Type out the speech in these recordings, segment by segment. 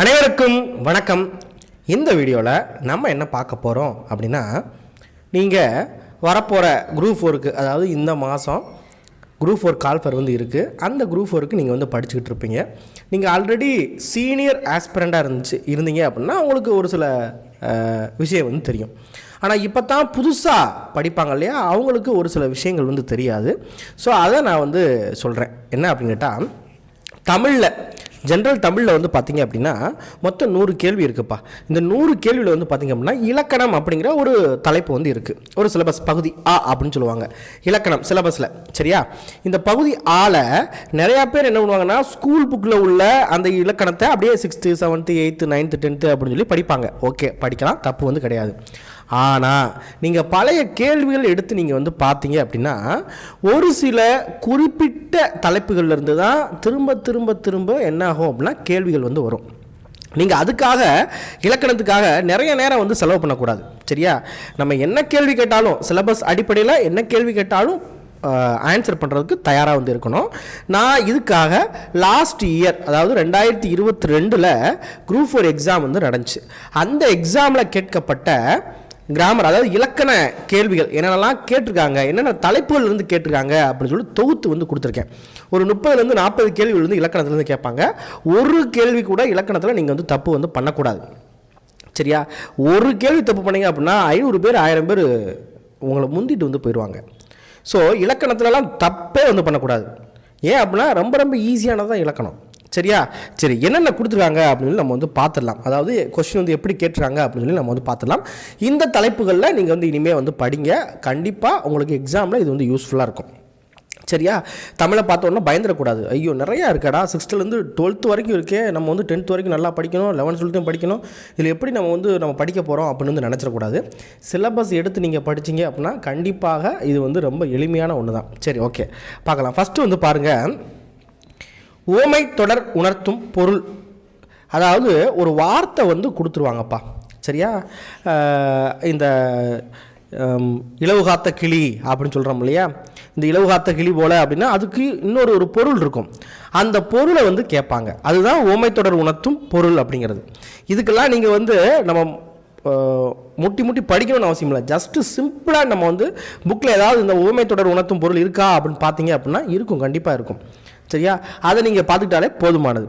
அனைவருக்கும் வணக்கம். இந்த வீடியோவில் நம்ம என்ன பார்க்க போகிறோம் அப்படின்னா நீங்கள் வரப்போகிற குரூப் ஃபோருக்கு அதாவது இந்த மாதம் குரூப் ஃபோர் கால்ஃபர் வந்து இருக்குது அந்த குரூப் ஃபோருக்கு நீங்கள் வந்து படிச்சுக்கிட்டு இருப்பீங்க. நீங்கள் ஆல்ரெடி சீனியர் ஆஸ்பிரண்ட்டாக இருந்துச்சு இருந்தீங்க அப்படின்னா உங்களுக்கு ஒரு சில விஷயம் வந்து தெரியும். ஆனால் இப்போ தான் புதுசாக படிப்பாங்க இல்லையா? அவங்களுக்கு ஒரு சில விஷயங்கள் வந்து தெரியாது. ஸோ அதை நான் வந்து சொல்கிறேன் என்ன அப்படின்னு கேட்டால் தமிழில் ஜென்ரல் தமிழில் வந்து பார்த்தீங்க அப்படின்னா மொத்தம் நூறு கேள்வி இருக்குப்பா. இந்த நூறு கேள்வியில் வந்து பார்த்தீங்க அப்படின்னா இலக்கணம் அப்படிங்கிற ஒரு தலைப்பு வந்து இருக்குது ஒரு சிலபஸ் பகுதி ஆ அப்படின்னு சொல்லுவாங்க. இலக்கணம் சிலபஸில் சரியா? இந்த பகுதி ஆல நிறையா பேர் என்ன பண்ணுவாங்கன்னா ஸ்கூல் புக்கில் உள்ள அந்த இலக்கணத்தை அப்படியே sixth seventh eighth ninth tenth அப்படின்னு சொல்லி படிப்பாங்க. ஓகே படிக்கலாம் தப்பு வந்து கிடையாது. ஆனால் நீங்கள் பழைய கேள்விகள் எடுத்து நீங்கள் வந்து பார்த்தீங்க அப்படின்னா ஒரு சில குறிப்பிட்ட தலைப்புகள்லேருந்து தான் திரும்ப திரும்ப திரும்ப என்ன ஆகும் அப்படின்னா கேள்விகள் வந்து வரும். நீங்கள் அதுக்காக இலக்கணத்துக்காக நிறைய நேரம் வந்து செலவு பண்ணக்கூடாது. சரியா? நம்ம என்ன கேள்வி கேட்டாலும் சிலபஸ் அடிப்படையில் என்ன கேள்வி கேட்டாலும் ஆன்சர் பண்ணுறதுக்கு தயாராக வந்து இருக்கணும். நான் இதுக்காக லாஸ்ட் இயர் அதாவது ரெண்டாயிரத்தி இருபத்தி ரெண்டில் குரூப் ஃபோர் எக்ஸாம் வந்து நடந்துச்சு. அந்த எக்ஸாமில் கேட்கப்பட்ட கிராமர் அதாவது இலக்கண கேள்விகள். என்னென்னலாம் கேட்டிருக்காங்க? என்னென்ன தலைப்புகள் இருந்து கேட்டிருக்காங்க? அப்படின்னு சொல்லி தொகுத்து வந்து கொடுத்துருக்கேன். ஒரு முப்பதுலேருந்து நாற்பது கேள்விகள் வந்து இலக்கணத்துலேருந்து கேட்பாங்க. ஒரு கேள்வி கூட இலக்கணத்தில் நீங்கள் வந்து தப்பு வந்து பண்ணக்கூடாது. சரியா? ஒரு கேள்வி தப்பு பண்ணீங்க அப்படின்னா ஐநூறு பேர் ஆயிரம் பேர் உங்களை முந்திட்டு வந்து போயிடுவாங்க ஸோ இலக்கணத்துலலாம் தப்பே வந்து பண்ணக்கூடாது. ஏன் அப்படின்னா ரொம்ப ரொம்ப ஈஸியானதான் இலக்கணம். சரியா? சரி என்னென்ன கொடுத்துருக்காங்க அப்படின்னு சொல்லி நம்ம வந்து பார்த்துடலாம். அதாவது கொஸ்டின் வந்து எப்படி கேட்டுறாங்க அப்படின்னு சொல்லி நம்ம வந்து பார்த்துடலாம். இந்த தலைப்புகளில் நீங்கள் வந்து இனிமேல் வந்து படிங்க. கண்டிப்பாக உங்களுக்கு எக்ஸாமில் இது வந்து யூஸ்ஃபுல்லாக இருக்கும். சரியா? தமிழை பார்த்தோன்னா பயந்துடக்கூடாது. ஐயோ நிறையா இருக்காடா. சிக்ஸ்த்துலேருந்து டுவெல்த்து வரைக்கும் இருக்கே. நம்ம வந்து டென்த் வரைக்கும் நல்லா படிக்கணும். லெவன்த் டுவெல்த்தையும் படிக்கணும். இதில் எப்படி நம்ம வந்து நம்ம படிக்க போகிறோம் அப்படின்னு வந்து நினச்சிடக்கூடாது. சிலபஸ் எடுத்து நீங்கள் படிச்சீங்க அப்படின்னா கண்டிப்பாக இது வந்து ரொம்ப எளிமையான ஒன்று தான் சரி ஓகே பார்க்கலாம். ஃபஸ்ட்டு வந்து பாருங்கள் ஓமை தொடர் உணர்த்தும் பொருள். அதாவது ஒரு வார்த்தை வந்து கொடுத்துருவாங்கப்பா. சரியா? இந்த ஹம், இலவு காத்த கிளி அப்படின்னு சொல்கிறோம் இல்லையா? இந்த இலவு காத்த கிளி போல அப்படின்னா அதுக்கு இன்னொரு ஒரு பொருள் இருக்கும். அந்த பொருளை வந்து கேட்பாங்க. அதுதான் ஓமை தொடர் உணர்த்தும் பொருள் அப்படிங்கிறது. இதுக்கெல்லாம் நீங்கள் வந்து நம்ம முட்டி முட்டி படிக்கணும்னு அவசியம் இல்லை. ஜஸ்ட்டு சிம்பிளாக நம்ம வந்து புக்கில் ஏதாவது இந்த ஓமை தொடர் உணர்த்தும் பொருள் இருக்கா அப்படின்னு பார்த்தீங்க அப்படின்னா இருக்கும். கண்டிப்பாக இருக்கும். சரியா? அதை நீங்கள் பார்த்துக்கிட்டாலே போதுமானது.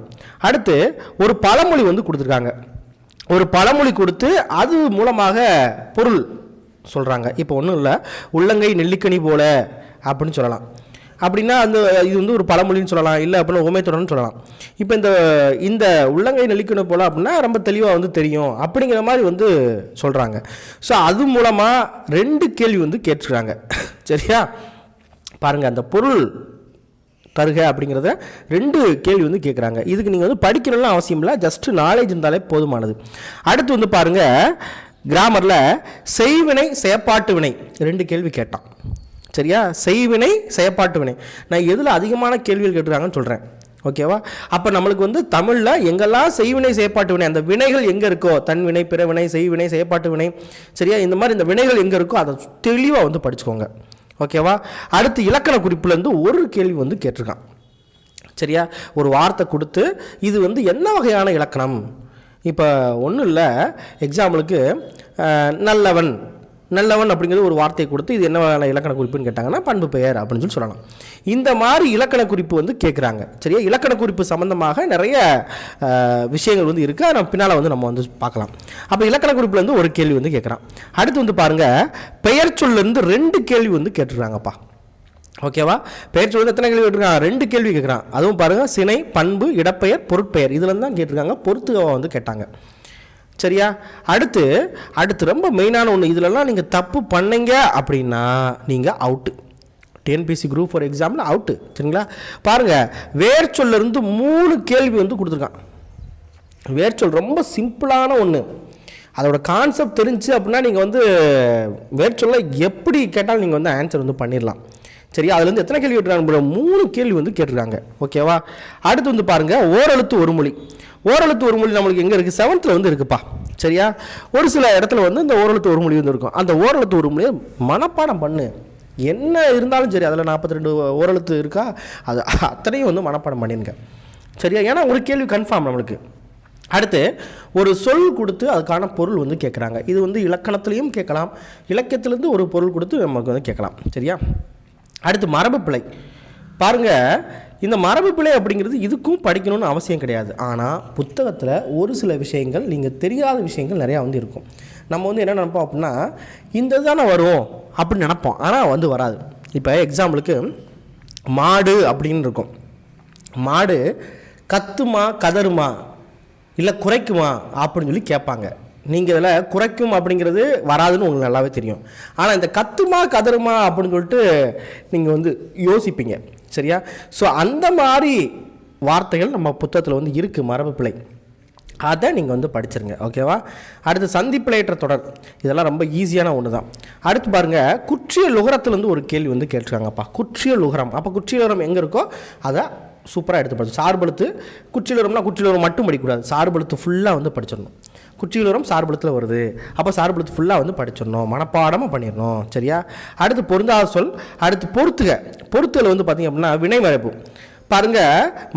அடுத்து ஒரு பழமொழி வந்து கொடுத்துருக்காங்க. ஒரு பழமொழி கொடுத்து அது மூலமாக பொருள் சொல்கிறாங்க இப்போ ஒன்றும் இல்லை. உள்ளங்கை நெல்லிக்கனி போல அப்படின்னு சொல்லலாம். அப்படின்னா அந்த இது வந்து ஒரு பழமொழின்னு சொல்லலாம். இல்லை அப்படின்னா உமைத்துடன்னு சொல்லலாம். இப்போ இந்த இந்த உள்ளங்கை நெல்லிக்கனி போல அப்படின்னா ரொம்ப தெளிவாக வந்து தெரியும். அப்படிங்கிற மாதிரி வந்து சொல்கிறாங்க ஸோ அது மூலமாக ரெண்டு கேள்வி வந்து கேட்டுருக்காங்க. சரியா? பாருங்கள் அந்த பொருள் தருக அப்படிங்கிறத ரெண்டு கேள்வி வந்து கேட்குறாங்க இதுக்கு நீங்கள் வந்து படிக்கணும்லாம் அவசியம் இல்லை ஜஸ்ட்டு நாலேஜ் இருந்தாலே போதுமானது. அடுத்து வந்து பாருங்கள் கிராமரில் செய்வினை செயற்பாட்டு வினை. ரெண்டு கேள்வி கேட்டான். சரியா? செய்வினை செயற்பாட்டு வினை. நான் எதில் அதிகமான கேள்விகள் கேட்டுருக்காங்கன்னு சொல்கிறேன் ஓகேவா அப்போ நம்மளுக்கு வந்து தமிழில் எங்கெல்லாம் செய்வினை செயற்பாட்டு வினை அந்த வினைகள் எங்கே இருக்கோ தன் வினை பிற வினை செய்வினை செயற்பாட்டு வினை சரியா? இந்த மாதிரி இந்த வினைகள் எங்கே இருக்கோ அதை தெளிவாக வந்து படிச்சுக்கோங்க. ஓகேவா? அடுத்து இலக்கண குறிப்புலேருந்து ஒரு கேள்வி வந்து கேட்டிருக்கான். சரியா? ஒரு வார்த்தை கொடுத்து இது வந்து என்ன வகையான இலக்கணம்? இப்போ ஒன்றும் இல்லை எக்ஸாம்பிளுக்கு நல்லவன். நல்லவன் அப்படிங்கிறது ஒரு வார்த்தையை கொடுத்து இது என்ன இலக்கண குறிப்புன்னு கேட்டாங்கன்னா பண்பு பெயர் அப்படின்னு சொல்லி சொல்லலாம். இந்த மாதிரி இலக்கண குறிப்பு வந்து கேட்குறாங்க சரியா? இலக்கண குறிப்பு சம்மந்தமாக நிறைய விஷயங்கள் வந்து இருக்குது அதை பின்னால் வந்து நம்ம வந்து பார்க்கலாம். அப்போ இலக்கண குறிப்பில் வந்து ஒரு கேள்வி வந்து கேட்குறான் அடுத்து வந்து பாருங்கள் பெயர் சொல்லேருந்து ரெண்டு கேள்வி வந்து கேட்டுருக்காங்கப்பா. ஓகேவா? பெயர் சொல்லுறது எத்தனை கேள்வி கேட்டிருக்கான் ரெண்டு கேள்வி கேட்குறான் அதுவும் பாருங்கள் சினை பண்பு இடப்பெயர் பொருட்பெயர். இதுலேருந்து தான் கேட்டிருக்காங்க. பொறுத்துகவா வந்து கேட்டாங்க. சரியா? அடுத்து அடுத்து ரொம்ப மெயினான ஒன்று இதுலலாம் நீங்கள் தப்பு பண்ணீங்க அப்படின்னா நீங்கள் அவுட்டு டிஎன்பிசி குரூப் ஃபார் எக்ஸாமில் அவுட்டு சரிங்களா? பாருங்கள் வேர் சொல்லிருந்து மூணு கேள்வி வந்து கொடுத்துருக்கான். வேர்ச்சொல் ரொம்ப சிம்பிளான ஒன்று அதோட கான்செப்ட் தெரிஞ்சு அப்படின்னா நீங்கள் வந்து வேர்ச்சொல்ல எப்படி கேட்டாலும் நீங்கள் வந்து ஆன்சர் வந்து பண்ணிடலாம் சரியா? அதுலேருந்து எத்தனை கேள்வி கேட்டுருக்காங்க? மூணு கேள்வி வந்து கேட்டிருக்காங்க. ஓகேவா அடுத்து வந்து பாருங்கள் ஓரெழுத்து ஒரு மொழி. ஓரெழுத்து ஒரு மொழி நம்மளுக்கு எங்கே இருக்குது செவன்த்தில் வந்து இருக்குப்பா. சரியா? ஒரு சில இடத்துல வந்து இந்த ஓரெழுத்து ஒரு மொழி வந்து இருக்கும் அந்த ஓரெழுத்து ஒரு மொழியை மனப்பாடம் பண்ணு. என்ன இருந்தாலும் சரி அதில் நாற்பத்தி ரெண்டு ஓரெழுத்து இருக்கா? அது அத்தனையும் வந்து மனப்பாடம் பண்ணிருங்க சரியா? ஏன்னா ஒரு கேள்வி கன்ஃபார்ம் நம்மளுக்கு. அடுத்து ஒரு சொல் கொடுத்து அதுக்கான பொருள் வந்து கேட்குறாங்க இது வந்து இலக்கணத்துலேயும் கேட்கலாம். இலக்கியத்திலேருந்து ஒரு பொருள் கொடுத்து நமக்கு வந்து கேட்கலாம். சரியா? அடுத்து மரபு பிழை பாருங்கள் இந்த மரபு பிழை அப்படிங்கிறது இதுக்கும் படிக்கணும்னு அவசியம் கிடையாது. ஆனால் புத்தகத்தில் ஒரு சில விஷயங்கள் நீங்கள் தெரியாத விஷயங்கள் நிறையா வந்து இருக்கும். நம்ம வந்து என்ன நினப்போம் அப்படின்னா இந்த தானே வரும் அப்படின்னு நினப்போம். ஆனால் வந்து வராது. இப்போ எக்ஸாம்பிளுக்கு மாடு அப்படின்னு இருக்கும். மாடு கத்துமா கதருமா இல்லை குறைக்குமா? அப்படின்னு சொல்லி கேட்பாங்க. நீங்கள் இதில் குறைக்கும் அப்படிங்கிறது வராதுன்னு உங்களுக்கு நல்லாவே தெரியும். ஆனால் இந்த கத்துமா கதருமா அப்படின்னு சொல்லிட்டு நீங்கள் வந்து யோசிப்பீங்க. சரியா? ஸோ அந்த மாதிரி வார்த்தைகள் நம்ம புத்தகத்தில் வந்து இருக்குது மரபு பிழை. அதை நீங்கள் வந்து படிச்சிருங்க ஓகேவா அடுத்து சந்திப்பிழையற்ற தொடர். இதெல்லாம் ரொம்ப ஈஸியான ஒன்று தான் அடுத்து பாருங்கள் குற்றிய லுகரத்துலேருந்து ஒரு கேள்வி வந்து கேட்டிருக்காங்கப்பா. குற்றிய லுகரம். அப்போ குற்றிய லுகரம் எங்கே இருக்கோ அதை சூப்பராக எடுத்து படிச்சு சார்பெழுத்து குற்றியலுரம்னா குற்றியலுரம் மட்டும் படிக்கக்கூடாது. சார்பெழுத்து ஃபுல்லாக வந்து படிச்சிடணும். குற்றியலுரம் சார்புலத்தில் வருது. அப்போ சார்பெழுத்து ஃபுல்லாக வந்து படிச்சிடணும். மனப்பாடமாக பண்ணிடணும். சரியா? அடுத்து பொருந்தாத சொல் அடுத்து பொறுத்துக. பொறுத்துகள் வந்து பார்த்திங்க அப்படின்னா வினை மரபு பாருங்க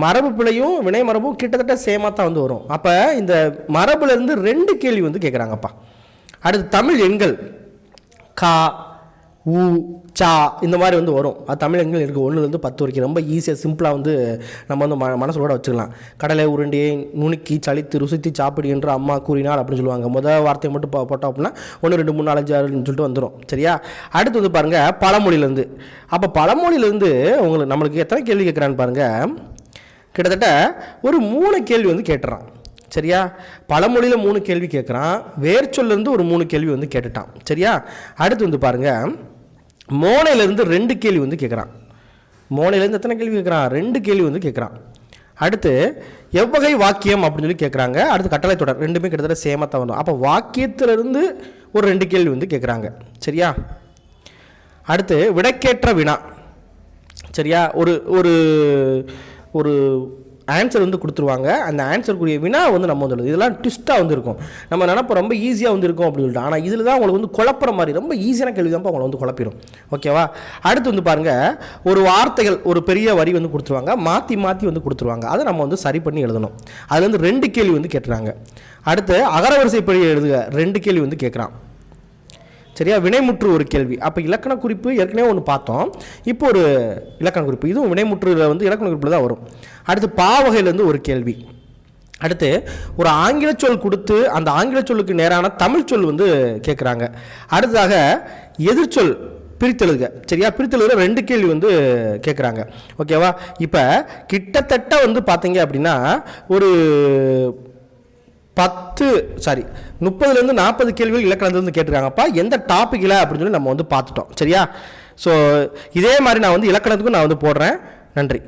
மரபு பிழையும் வினை மரபும் கிட்டத்தட்ட சேமாக தான் வந்து வரும். அப்போ இந்த மரபுலேருந்து ரெண்டு கேள்வி வந்து கேட்குறாங்கப்பா அடுத்து தமிழ் எண்கள். கா ஊ சா இந்த மாதிரி வந்து வரும். அது தமிழ் எண்கள் இருக்குது ஒன்றுலேருந்து பத்து வரைக்கும். ரொம்ப ஈஸியாக சிம்பிளாக வந்து நம்ம வந்து ம மனசோட வச்சுக்கலாம். கடலை உருண்டியை நுணுக்கி சளித்து ருசித்து சாப்பிடு என்று அம்மா கூறினார் அப்படின்னு சொல்லுவாங்க. முதல் வார்த்தையை மட்டும் போ- போட்டோம் அப்படின்னா ஒன்று ரெண்டு மூணு நாலஞ்சு ஆறுன்னு சொல்லிட்டு வந்துடும் சரியா? அடுத்து வந்து பாருங்கள் பழமொழியிலேருந்து. அப்போ பழமொழியிலேருந்து உங்களுக்கு நம்மளுக்கு எத்தனை கேள்வி கேட்குறான்னு பாருங்கள் கிட்டத்தட்ட ஒரு மூணு கேள்வி வந்து கேட்டுறான். சரியா? பழமொழியில் மூணு கேள்வி கேட்குறான். வேர்ச்சொல்லேருந்து ஒரு மூணு கேள்வி வந்து கேட்டுட்டான். சரியா? அடுத்து வந்து பாருங்கள் மோனையிலேருந்து ரெண்டு கேள்வி வந்து கேட்குறான் மோனையிலேருந்து எத்தனை கேள்வி கேட்குறான் ரெண்டு கேள்வி வந்து கேட்குறான் அடுத்து எவ்வகை வாக்கியம் அப்படின்னு சொல்லி கேட்குறாங்க அடுத்து கட்டளை தொடர். ரெண்டுமே கிட்டத்தட்ட சேமாக தான் வரும். அப்போ வாக்கியத்திலிருந்து ஒரு ரெண்டு கேள்வி வந்து கேட்குறாங்க சரியா? அடுத்து விடைக்கேற்ற வினா. சரியா? ஒரு ஒரு ஒரு ஆன்சர் வந்து கொடுத்துருவாங்க. அந்த ஆன்சருக்குரிய வினா வந்து நம்ம வந்து இதெல்லாம் ட்விஸ்ட்டாக வந்து இருக்கும். நம்ம நினப்ப ரொம்ப ஈஸியாக வந்து இருக்கும் அப்படின்னு சொல்லிட்டு. ஆனால் இதில் தான் உங்களுக்கு வந்து குழப்புற மாதிரி ரொம்ப ஈஸியான கேள்வி தான் உங்களை வந்து குழப்பிடும் ஓகேவா அடுத்து வந்து பாருங்கள் ஒரு வார்த்தைகள் ஒரு பெரிய வரி வந்து கொடுத்துருவாங்க. மாற்றி மாற்றி வந்து கொடுத்துருவாங்க. அதை நம்ம வந்து சரி பண்ணி எழுதணும். அதில் வந்து ரெண்டு கேள்வி வந்து கேட்டுறாங்க. அடுத்து அகரவரிசைப்படி எழுதுக. ரெண்டு கேள்வி வந்து கேட்குறான். சரியா? வினைமுற்று ஒரு கேள்வி. அப்போ இலக்கண குறிப்பு ஏற்கனவே ஒன்று பார்த்தோம். இப்போ ஒரு இலக்கண குறிப்பு. இதுவும் வினைமுற்றுல வந்து இலக்கண குறிப்பில் தான் வரும். அடுத்து பாவகையிலேருந்து ஒரு கேள்வி. அடுத்து ஒரு ஆங்கில சொல் கொடுத்து அந்த ஆங்கில சொல்லுக்கு நேரான தமிழ் சொல் வந்து கேட்குறாங்க அடுத்ததாக எதிர்ச்சொல் பிரித்தெழுதுக. சரியா? பிரித்தெழுதுல ரெண்டு கேள்வி வந்து கேட்குறாங்க ஓகேவா? இப்போ கிட்டத்தட்ட வந்து பார்த்தீங்க அப்படின்னா ஒரு பத்து சாரி முப்பதுலேருந்து நாற்பது கேள்விகள் இலக்கணத்துலேருந்து கேட்டிருக்காங்கப்பா எந்த டாப்பிக்கில் அப்படின்னு சொல்லி நம்ம வந்து பார்த்துட்டோம். சரியா? ஸோ இதே மாதிரி நான் வந்து இலக்கணத்துக்கும் நான் வந்து போடுறேன். நன்றி.